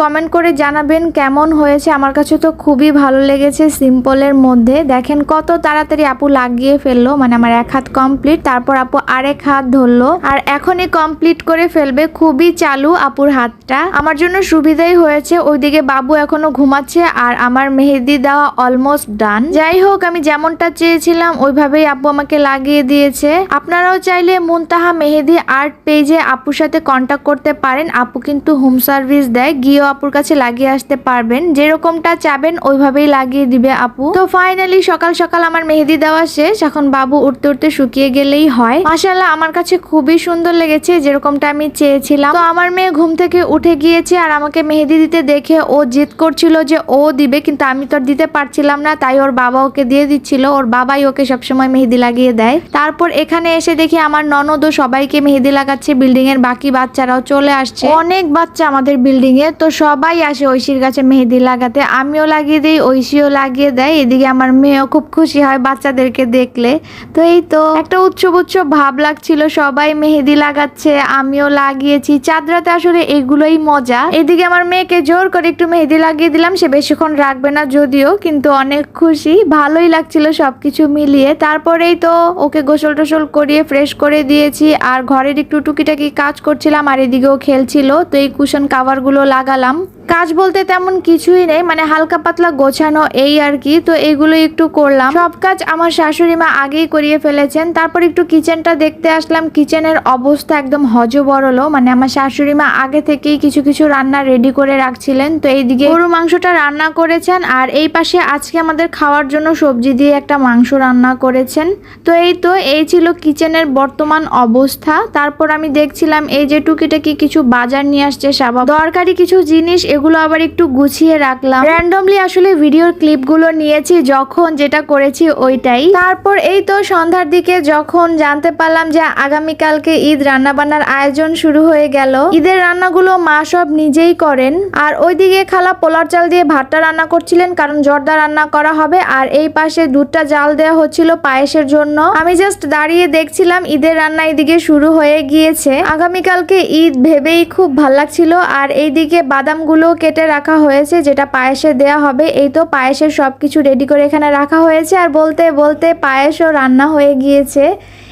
Comment করে জানাবেন কেমন হয়েছে। আমার কাছে তো খুবই ভালো লেগেছে সিম্পলের মধ্যে। দেখেন কত তাড়াতাড়ি আপু লাগিয়ে ফেলল মানে আমার এক হাত কমপ্লিট তারপর আপু আরেক হাত ধরলো। আর এখনই কমপ্লিট করে ফেলবে খুবই চালু আপুর হাতটা। আমার জন্য সুবিধাই হয়েছে, ওইদিকে বাবু এখনও ঘুমাচ্ছে আর আমার মেহেদি দেওয়া অলমোস্ট ডান যাই হোক, আমি যেমনটা চেয়েছিলাম, ওইভাবেই আপু আমাকে লাগিয়ে দিয়েছে। আপনারাও চাইলে মুনতাহা মেহেদি আর্ট পেজে আপুর সাথে কন্ট্যাক্ট করতে পারেন। আপু কিন্তু হোম সার্ভিস দেয়, গিয়েও আপুর কাছে লাগিয়ে আসতে পারবেন। যেরকমটা চাবেন, ওইভাবেই লাগিয়ে দিবে আপু। তো ফাইনালি সকাল সকাল আমার মেহেদি দেওয়া শেষ। এখন বাবু উঠতে উঠতে শুকিয়ে গেলেই হয়। মাসাল্লাহ আমার কাছে খুবই সুন্দর লেগেছে যেরকমটা আমি চেয়েছিলাম। তো আমার মেয়ে ঘুম থেকে উঠে গিয়েছে আর আমাকে মেহেদি দিতে দেখে ও জিদ করছিল যে ও দিবে, কিন্তু আমি তো দিতে পারছিলাম না। তাই ওর বাবা ওকে দিয়ে দিচ্ছিল। ওর বাবাই ওকে সবসময় মেহেদি লাগিয়ে দেয়। তারপর এখানে এসে দেখি আমার ননদ ও সবাইকে মেহেদি লাগাচ্ছে। বিল্ডিং এর বাকি বাচ্চারাও চলে আসছে। অনেক বাচ্চা আমাদের বিল্ডিং এ তো সবাই আসে ঐশীর কাছে মেহেদি লাগাতে, আমিও লাগিয়ে দিই, ঐশীও লাগিয়ে দেয়। এদিকে আমার মেয়েও খুব খুশি হয় বাচ্চাদেরকে দেখলে। তো এই তো একটা উৎসব উৎসব ভাব লাগছিল, সবাই মেহেদি লাগাচ্ছে, আমিও লাগিয়েছি। চাঁদরাতে আসলে এগুলোই মজা। এদিকে আমার মেয়েকে জোর করে একটু মেহেদি লাগিয়ে দিলাম, সে বেশিক্ষণ রাখবে না যদিও, কিন্তু অনেক খুশি। ভালোই লাগছিল সবকিছু মিলিয়ে। তারপরেই তো ওকে গোসল টোসল করিয়ে ফ্রেশ করে দিয়েছি। আর ঘরের একটু টুকিটাকি কাজ করছিলাম, আর এদিকেও খেলছিল। তো এই কুশন কাভারগুলো লাগালাম। dalam কাজ বলতে তেমন কিছুই নেই মানে হালকা পাতলা গোছানো এই আর কি। তো এগুলো একটু করলাম। সব কাজ আমার শাশুড়ি মা আগেই করিয়ে ফেলেছেন। তারপর একটু কিচেনটা দেখতে আসলাম। কিচেনের অবস্থা একদম হজবরলো মানে আমার শাশুড়ি মা আগে থেকেই কিছু কিছু রান্না রেডি করে রাখছিলেন। তো এইদিকে গরু মাংসটা রান্না করেছেন। আর এই পাশে আজকে আমাদের খাওয়ার জন্য সবজি দিয়ে একটা মাংস রান্না করেছেন। তো এই তো, এই ছিল কিচেনের বর্তমান অবস্থা। তারপর আমি দেখছিলাম এই যে টুকিটাকি কিছু বাজার নিয়ে আসছে সাবা দরকারি কিছু জিনিস এগুলো আবার একটু গুছিয়ে রাখলাম। র্যান্ডমলি আসলে ভিডিওর ক্লিপগুলো নিয়েছি যখন যেটা করেছি ওইটাই। তারপর এই তো সন্ধ্যার দিকে যখন জানতে পারলাম যে আগামীকালকে ঈদ রান্নাবান্নার আয়োজন শুরু হয়ে গেল। ঈদের রান্নাগুলো মা সব নিজেই করেন। আর ওইদিকে খালা পোলার চাল দিয়ে ভাতটা রান্না করছিলেন কারণ জর্দা রান্না করা হবে। আর এই পাশে দুধটা জাল দেওয়া হচ্ছিল পায়েসের জন্য। আমি জাস্ট দাঁড়িয়ে দেখছিলাম ঈদের রান্না এদিকে শুরু হয়ে গিয়েছে। আগামীকালকে ঈদ ভেবেই খুব ভালো লাগছিল। আর এইদিকে বাদামগুলো কেটে রাখা হয়েছে, যেটা পায়েসে দেয়া হবে। এই তো পায়েসের সবকিছু রেডি করে এখানে রাখা হয়েছে। আর বলতে বলতে পায়েসও রান্না হয়ে গিয়েছে।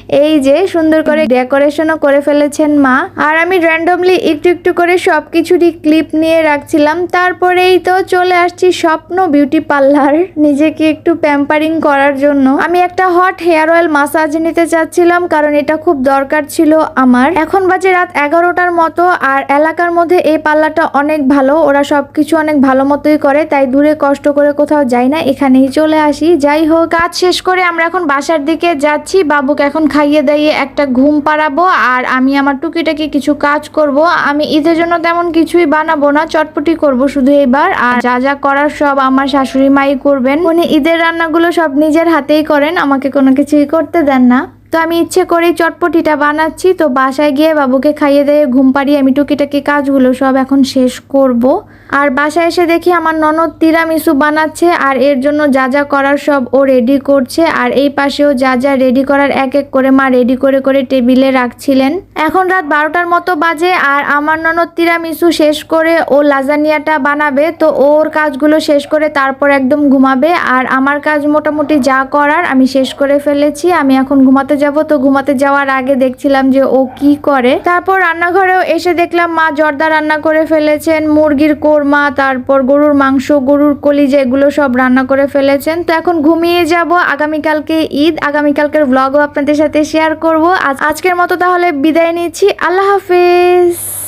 এই যে সুন্দর করে ডেকোরেশনও করে ফেলেছেন মা। আর আমি র্যান্ডমলি একটু একটু করে সব কিছুরই ক্লিপ নিয়ে রাখছিলাম। তারপরেই তো চলে আসছি স্বপ্ন বিউটি পার্লার নিজেকে একটু প্যাম্পারিং করার জন্য। আমি একটা হট হেয়ার অয়েল মাসাজ নিতে চাচ্ছিলাম কারণ এটা খুব দরকার ছিল আমার। এখন বাজে রাত এগারোটার মতো আর এলাকার মধ্যে এই পার্লারটা অনেক ভালো। ওরা সবকিছু অনেক ভালো মতোই করে, তাই দূরে কষ্ট করে কোথাও যাই না। এখানেই চলে আসি। যাই হোক, কাজ শেষ করে আমরা এখন বাসার দিকে যাচ্ছি। বাবুকে এখন খাইয়ে দাইয়ে একটা ঘুম পাড়াবো আর আমি আমার টুকিটাকি কিছু কাজ করব। আমি ঈদের জন্য তেমন কিছুই বানাবো না, চটপটি করব শুধু এবার আর যা যা করার সব আমার শাশুড়ি মাই করবেন। উনি ঈদের রান্নাগুলো সব নিজের হাতেই করেন, আমাকে কোনো কিছুই করতে দেন না। তো আমি ইচ্ছে করেই চটপটিটা বানাচ্ছি। তো বাসায় গিয়ে বাবুকে খাইয়ে দিয়ে ঘুম পাড়িয়ে আমি টুকিটাকি কাজগুলো সব এখন শেষ করব। আর বাসায় এসে দেখি আমার ননদ তিরামিসু বানাচ্ছে আর এর জন্য যা যা করার সব ও রেডি করছে। আর এই পাশেও যা যা রেডি করার এক এক করে মা রেডি করে করে টেবিলে রাখছিলেন। এখন রাত বারোটার মতো বাজে আর আমার ননদ তিরামিসু শেষ করে ও লাজানিয়াটা বানাবে। তো ওর কাজগুলো শেষ করে তারপর একদম ঘুমাবে। আর আমার কাজ মোটামুটি যা করার আমি শেষ করে ফেলেছি। আমি এখন ঘুমাতে যাব তো ঘুমাতে যাওয়ার আগে দেখছিলাম যে ও কি করে। তারপর রান্নাঘরেও এসে দেখলাম মা জর্দা রান্না করে ফেলেছেন, মুরগির কোরমা, তারপর গরুর মাংস, গরুর কলিজা, এগুলো সব রান্না করে ফেলেছেন। তো এখন ঘুমিয়ে যাব। আগামীকালকে ঈদ, আগামীকালকের ব্লগও আপনাদের সাথে শেয়ার করব। আজ আজকের মতো তাহলে বিদায় নিচ্ছি। আল্লাহ হাফেজ।